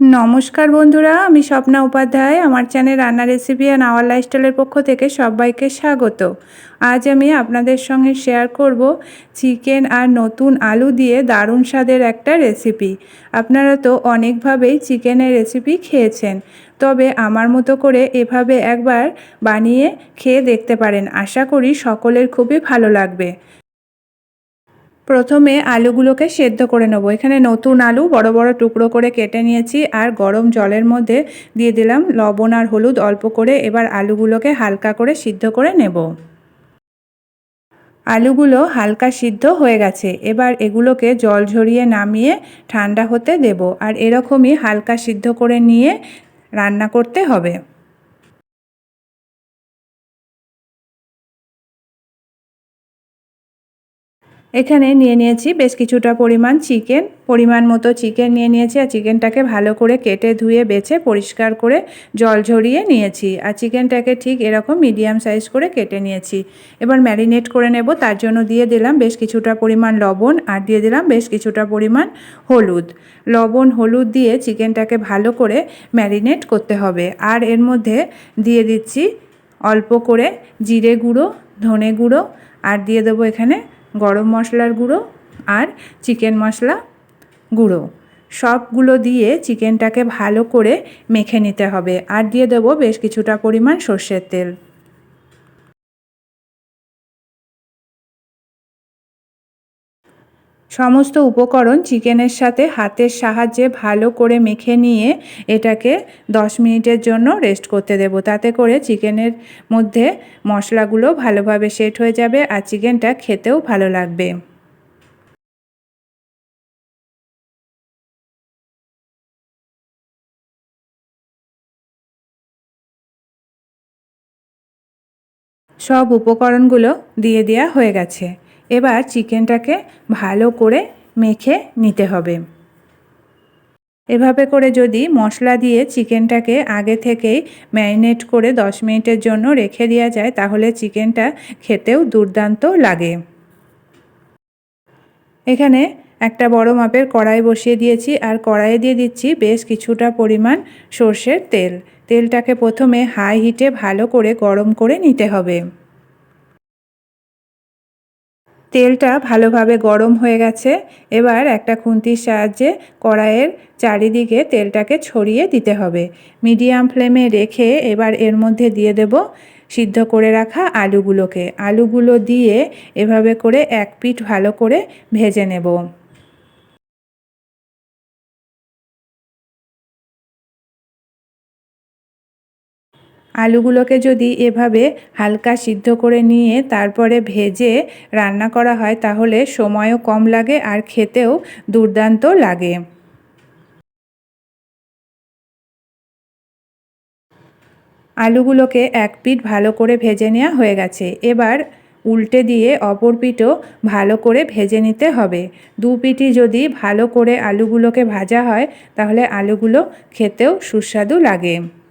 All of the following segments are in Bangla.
নমস্কার বন্ধুরা, আমি স্বপ্না উপাধ্যায়। আমার চ্যানেল রান্না রেসিপি অ্যান্ড আওয়ার লাইফস্টাইলের পক্ষ থেকে সবাইকে স্বাগত। আজ আমি আপনাদের সঙ্গে শেয়ার করব চিকেন আর নতুন আলু দিয়ে দারুণ স্বাদের একটা রেসিপি আপনারা তো অনেকভাবেই চিকেনের রেসিপি খেয়েছেন, তবে আমার মতো করে এভাবে একবার বানিয়ে খেয়ে দেখতে পারেন। আশা করি সকলের খুবই ভালো লাগবে। প্রথমে আলুগুলোকে সেদ্ধ করে নেব। এখানে নতুন আলু বড় বড় টুকরো করে কেটে নিয়েছি আর গরম জলের মধ্যে দিয়ে দিলাম লবণ আর হলুদ অল্প করে। এবার আলুগুলোকে হালকা করে সিদ্ধ করে নেব। আলুগুলো হালকা সিদ্ধ হয়ে গেছে। এবার এগুলোকে জল ঝরিয়ে নামিয়ে ঠান্ডা হতে দেব। আর এরকমই হালকা সিদ্ধ করে নিয়ে রান্না করতে হবে। এখানে নিয়ে নিয়েছি বেশ কিছুটা পরিমাণ চিকেন, পরিমাণ মতো চিকেন নিয়ে নিয়েছি আর চিকেনটাকে ভালো করে কেটে ধুয়ে, বেছে, পরিষ্কার করে জল ঝরিয়ে নিয়েছি। আর চিকেনটাকে ঠিক এরকম মিডিয়াম সাইজ করে কেটে নিয়েছি। এবার ম্যারিনেট করে নেব, তার জন্য দিয়ে দিলাম বেশ কিছুটা পরিমাণ লবণ আর দিয়ে দিলাম বেশ কিছুটা পরিমাণ হলুদ। লবণ, হলুদ দিয়ে চিকেনটাকে ভালো করে ম্যারিনেট করতে হবে। আর এর মধ্যে দিয়ে দিচ্ছি অল্প করে জিরে গুঁড়ো, ধনে গুঁড়ো আর দিয়ে দেবো এখানে গরম মশলার গুঁড়ো আর চিকেন মশলা গুঁড়ো। সবগুলো দিয়ে চিকেনটাকে ভালো করে মেখে নিতে হবে। আর দিয়ে দেবো বেশ কিছুটা পরিমাণ সর্ষের তেল। সমস্ত উপকরণ চিকেনের সাথে হাতের সাহায্যে ভালো করে মেখে নিয়ে এটাকে দশ মিনিটের জন্য রেস্ট করতে দেব। তাতে করে চিকেনের মধ্যে মশলাগুলো ভালোভাবে সেট হয়ে যাবে আর চিকেনটা খেতেও ভালো লাগবে। সব উপকরণগুলো দিয়ে দেওয়া হয়ে গেছে। এবার চিকেনটাকে ভালো করে মেখে নিতে হবে। এভাবে করে যদি মশলা দিয়ে চিকেনটাকে আগে থেকেই ম্যারিনেট করে দশ মিনিটের জন্য রেখে দেওয়া যায়, তাহলে চিকেনটা খেতেও দুর্দান্ত লাগে। এখানে একটা বড় মাপের কড়াই বসিয়ে দিয়েছি, আর কড়াইয়ে দিয়ে দিচ্ছি বেশ কিছুটা পরিমাণ সর্ষের তেল। তেলটাকে প্রথমে হাই হিটে ভালো করে গরম করে নিতে হবে। তেলটা ভালোভাবে গরম হয়ে গেছে। এবার একটা খুন্তির সাহায্যে কড়াইয়ের চারিদিকে তেলটাকে ছড়িয়ে দিতে হবে। মিডিয়াম ফ্লেমে রেখে এবার এর মধ্যে দিয়ে দেব সিদ্ধ করে রাখা আলুগুলোকে। আলুগুলো দিয়ে এভাবে করে এক পিঠ ভালো করে ভেজে নেব। আলুগুলোকে যদি এভাবে হালকা সিদ্ধ করে নিয়ে তারপরে ভেজে রান্না করা হয়, তাহলে সময়ও কম লাগে আর খেতেও দুর্দান্ত লাগে। আলুগুলোকে এক পিঠ ভালো করে ভেজে নেওয়া হয়ে গেছে। এবার উল্টে দিয়ে অপর পিঠও ভালো করে ভেজে নিতে হবে। দু পিঠই যদি ভালো করে আলুগুলোকে ভাজা হয়, তাহলে আলুগুলো খেতেও সুস্বাদু লাগে।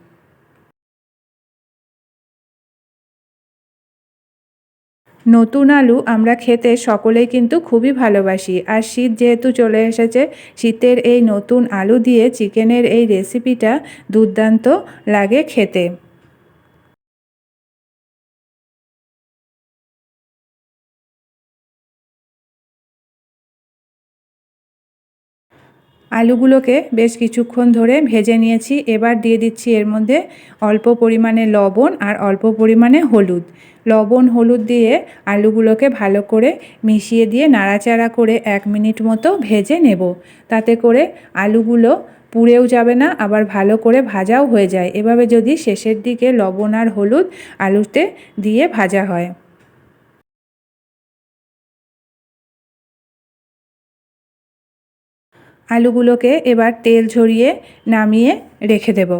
নতুন আলু আমরা খেতে সকলেই কিন্তু খুবই ভালোবাসি। আর শীত যেহেতু চলে এসেছে, শীতের এই নতুন আলু দিয়ে চিকেনের এই রেসিপিটা দুর্দান্ত লাগে খেতে। আলুগুলোকে বেশ কিছুক্ষণ ধরে ভেজে নিয়েছি। এবার দিয়ে দিচ্ছি এর মধ্যে অল্প পরিমাণে লবণ আর অল্প পরিমাণে হলুদ। লবণ, হলুদ দিয়ে আলুগুলোকে ভালো করে মিশিয়ে দিয়ে নাড়াচাড়া করে এক মিনিট মতো ভেজে নেব। তাতে করে আলুগুলো পুড়েও যাবে না, আবার ভালো করে ভাজাও হয়ে যায়। এভাবে যদি শেষের দিকে লবণ আর হলুদ আলুতে দিয়ে ভাজা হয়। আলুগুলোকে এবার তেল ঝরিয়ে নামিয়ে রেখে দেব।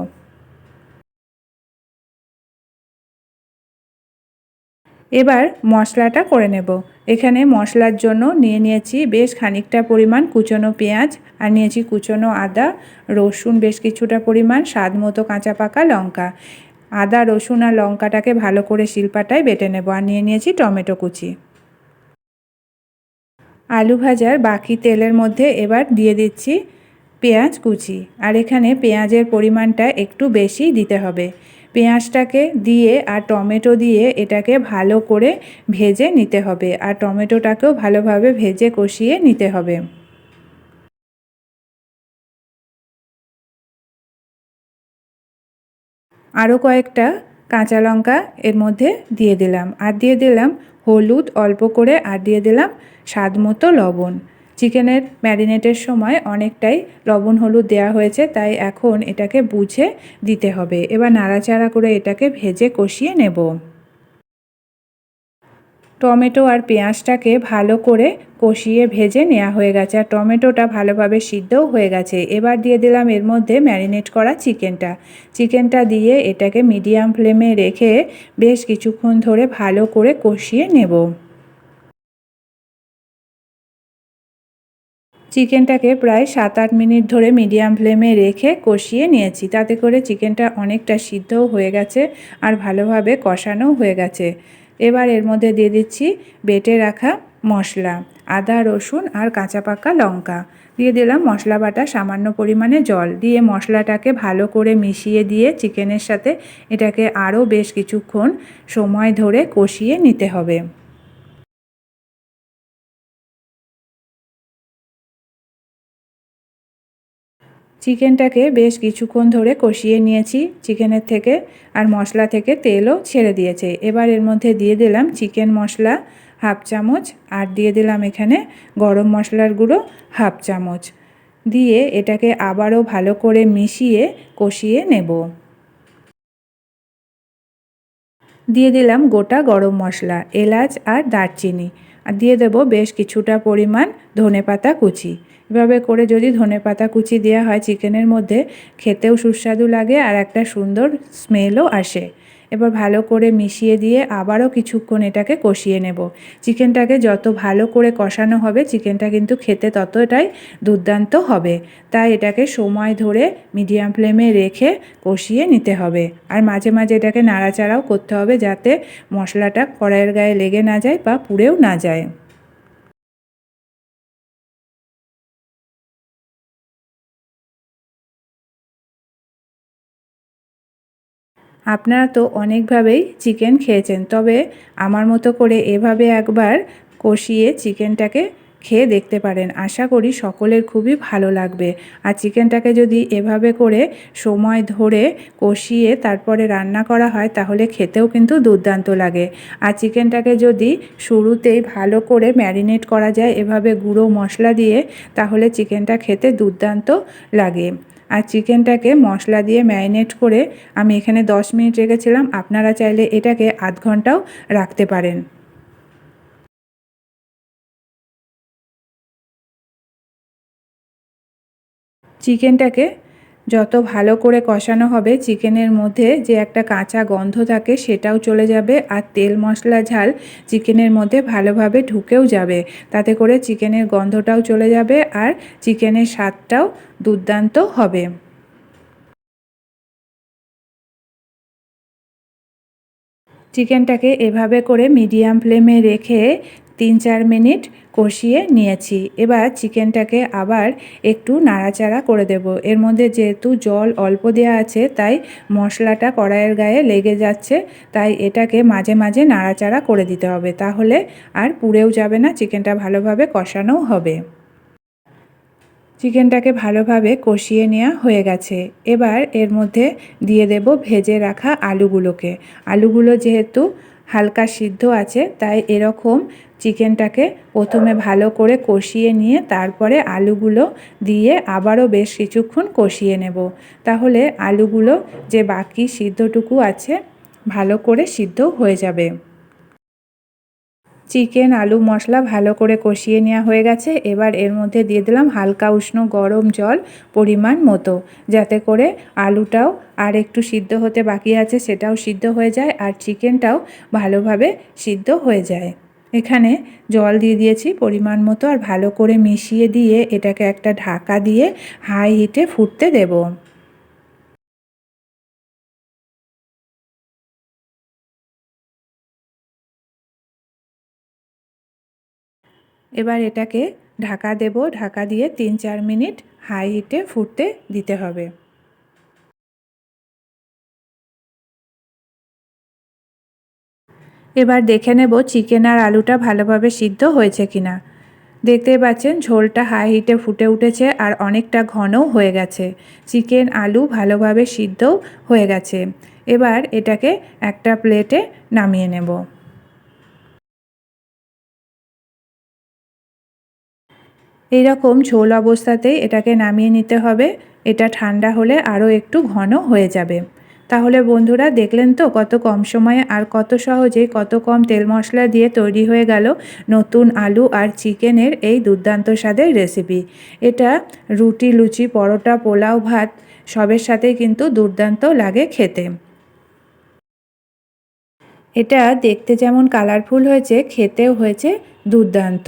এবার মশলাটা করে নেব। এখানে মশলার জন্য নিয়ে নিয়েছি বেশ খানিকটা পরিমাণ কুচনো পেঁয়াজ আর নিয়েছি কুচনো আদা, রসুন বেশ কিছুটা পরিমাণ, স্বাদ মতো কাঁচা পাকা লঙ্কা। আদা, রসুন আর লঙ্কাটাকে ভালো করে শিলপাটায় বেটে নেব আর নিয়ে নিয়েছি টমেটো কুচি। আলু ভাজার বাকি তেলের মধ্যে এবার দিয়ে দিচ্ছি পেঁয়াজ কুচি। আর এখানে পেঁয়াজের পরিমাণটা একটু বেশি দিতে হবে। পেঁয়াজটাকে দিয়ে আর টমেটো দিয়ে এটাকে ভালো করে ভেজে নিতে হবে। আর টমেটোটাকেও ভালোভাবে ভেজে কষিয়ে নিতে হবে। আরও কয়েকটা কাঁচা লঙ্কা এর মধ্যে দিয়ে দিলাম। আর দিয়ে দিলাম হলুদ অল্প করে আর দিয়ে দিলাম স্বাদ মতো লবণ। চিকেনের ম্যারিনেটের সময় অনেকটাই লবণ হলুদ দেওয়া হয়েছে, তাই এখন এটাকে বুঝে দিতে হবে। এবার নাড়াচাড়া করে এটাকে ভেজে কষিয়ে নেব। টমেটো আর পেঁয়াজটাকে ভালো করে কষিয়ে ভেজে নেওয়া হয়ে গেছে। আর টমেটোটা ভালোভাবে সিদ্ধও হয়ে গেছে। এবার দিয়ে দিলাম এর মধ্যে ম্যারিনেট করা চিকেনটা। চিকেনটা দিয়ে এটাকে মিডিয়াম ফ্লেমে রেখে বেশ কিছুক্ষণ ধরে ভালো করে কষিয়ে নেব। চিকেনটাকে প্রায় সাত আট মিনিট ধরে মিডিয়াম ফ্লেমে রেখে কষিয়ে নিয়েছি। তাতে করে চিকেনটা অনেকটা সিদ্ধও হয়ে গেছে আর ভালোভাবে কষানোও হয়ে গেছে। এবার এর মধ্যে দিয়ে দিচ্ছি বেটে রাখা মশলা, আদা, রসুন আর কাঁচা পাকা লঙ্কা। দিয়ে দিলাম মশলা বাটা, সামান্য পরিমাণে জল। দিয়ে মশলাটাকে ভালো করে মিশিয়ে দিয়ে চিকেনের সাথে এটাকে আরও বেশ কিছুক্ষণ সময় ধরে কষিয়ে নিতে হবে। চিকেনটাকে বেশ কিছুক্ষণ ধরে কষিয়ে নিয়েছি চিকেনের থেকে আর মশলা থেকে তেলও ছেড়ে দিয়েছে। এবার এর মধ্যে দিয়ে দিলাম চিকেন মশলা হাফ চামচ আর দিয়ে দিলাম এখানে গরম মশলার গুঁড়ো হাফ চামচ। দিয়ে এটাকে আবারও ভালো করে মিশিয়ে কষিয়ে নেব। দিয়ে দিলাম গোটা গরম মশলা, এলাচ আর দারচিনি। আর দিয়ে দেব বেশ কিছুটা পরিমাণ ধনেপাতা কুচি। এভাবে করে যদি ধনে পাতা কুচি দেওয়া হয় চিকেনের মধ্যে, খেতেও সুস্বাদু লাগে আর একটা সুন্দর স্মেলও আসে। এবার ভালো করে মিশিয়ে দিয়ে আবারও কিছুক্ষণ এটাকে কষিয়ে নেব। চিকেনটাকে যত ভালো করে কষানো হবে, চিকেনটা কিন্তু খেতে ততটাই দুর্দান্ত হবে। তাই এটাকে সময় ধরে মিডিয়াম ফ্লেমে রেখে কষিয়ে নিতে হবে। আর মাঝে মাঝে এটাকে নাড়াচাড়াও করতে হবে যাতে মশলাটা কড়াইয়ের গায়ে লেগে না যায় বা পুড়েও না যায়। আপনারা তো অনেকভাবেই চিকেন খেয়েছেন, তবে আমার মতো করে এভাবে একবার কষিয়ে চিকেনটাকে খেয়ে দেখতে পারেন। আশা করি সকলের খুবই ভালো লাগবে। আর চিকেনটাকে যদি এভাবে করে সময় ধরে কষিয়ে তারপরে রান্না করা হয়, তাহলে খেতেও কিন্তু দুর্দান্ত লাগে। আর চিকেনটাকে যদি শুরুতেই ভালো করে ম্যারিনেট করা যায়, এভাবে গুঁড়ো মশলা দিয়ে, তাহলে চিকেনটা খেতে দুর্দান্ত লাগে। আর চিকেনটাকে মশলা দিয়ে ম্যারিনেট করে আমি এখানে দশ মিনিট রেখেছিলাম। আপনারা চাইলে এটাকে আধ ঘন্টাও রাখতে পারেন। চিকেনটাকে যত ভালো করে কষানো হবে চিকেনের মধ্যে যে একটা কাঁচা গন্ধ থাকে সেটাও চলে যাবে আর তেল মশলা ঝাল চিকেনের মধ্যে ভালোভাবে ঢুকেও যাবে। তাতে করে চিকেনের গন্ধটাও চলে যাবে আর চিকেনের স্বাদটাও দুর্দান্ত হবে। চিকেনটাকে এভাবে করে মিডিয়াম ফ্লেমে রেখে তিন চার মিনিট কষিয়ে নিয়েছি। এবার চিকেনটাকে আবার একটু নাড়াচাড়া করে দেব। এর মধ্যে যেহেতু জল অল্প দেওয়া আছে, তাই মশলাটা কড়াইয়ের গায়ে লেগে যাচ্ছে, তাই এটাকে মাঝে মাঝে নাড়াচাড়া করে দিতে হবে। তাহলে আর পুড়েও যাবে না, চিকেনটা ভালোভাবে কষানোও হবে। চিকেনটাকে ভালোভাবে কষিয়ে নেওয়া হয়ে গেছে। এবার এর মধ্যে দিয়ে দেব ভেজে রাখা আলুগুলোকে। আলুগুলো যেহেতু হালকা সিদ্ধ আছে, তাই এরকম চিকেনটাকে প্রথমে ভালো করে কষিয়ে নিয়ে তারপরে আলুগুলো দিয়ে আবারও বেশ কিছুক্ষণ কষিয়ে নেব। তাহলে আলুগুলো যে বাকি সিদ্ধটুকু আছে, ভালো করে সিদ্ধ হয়ে যাবে। চিকেন, আলু, মশলা ভালো করে কষিয়ে নেওয়া হয়ে গেছে। এবার এর মধ্যে দিয়ে দিলাম হালকা উষ্ণ গরম জল পরিমাণ মতো, যাতে করে আলুটাও আর একটু সিদ্ধ হতে বাকি আছে, সেটাও সিদ্ধ হয়ে যায় আর চিকেনটাও ভালোভাবে সিদ্ধ হয়ে যায়। এখানে জল দিয়ে দিয়েছি পরিমাণ মতো আর ভালো করে মিশিয়ে দিয়ে এটাকে একটা ঢাকা দিয়ে হাই হিটে ফুটতে দেবো। এবার এটাকে ঢাকা দেব। ঢাকা দিয়ে তিন চার মিনিট হাই হিটে ফুটতে দিতে হবে। এবার দেখে নেব চিকেন আর আলুটা ভালোভাবে সিদ্ধ হয়েছে কিনা। দেখতেই পাচ্ছেন ঝোলটা হাই হিটে ফুটে উঠেছে আর অনেকটা ঘনও হয়ে গেছে। চিকেন, আলু ভালোভাবে সিদ্ধও হয়ে গেছে। এবার এটাকে একটা প্লেটে নামিয়ে নেব। এইরকম ঝোল অবস্থাতেই এটাকে নামিয়ে নিতে হবে। এটা ঠান্ডা হলে আরও একটু ঘন হয়ে যাবে। তাহলে বন্ধুরা দেখলেন তো কত কম সময়ে আর কত সহজেই কত কম তেল মশলা দিয়ে তৈরি হয়ে গেল নতুন আলু আর চিকেনের এই দুর্দান্ত স্বাদের রেসিপি এটা রুটি, লুচি, পরোটা, পোলাও, ভাত সবের সাথেই কিন্তু দুর্দান্ত লাগে খেতে। এটা দেখতে যেমন কালারফুল হয়েছে, খেতেও হয়েছে দুর্দান্ত।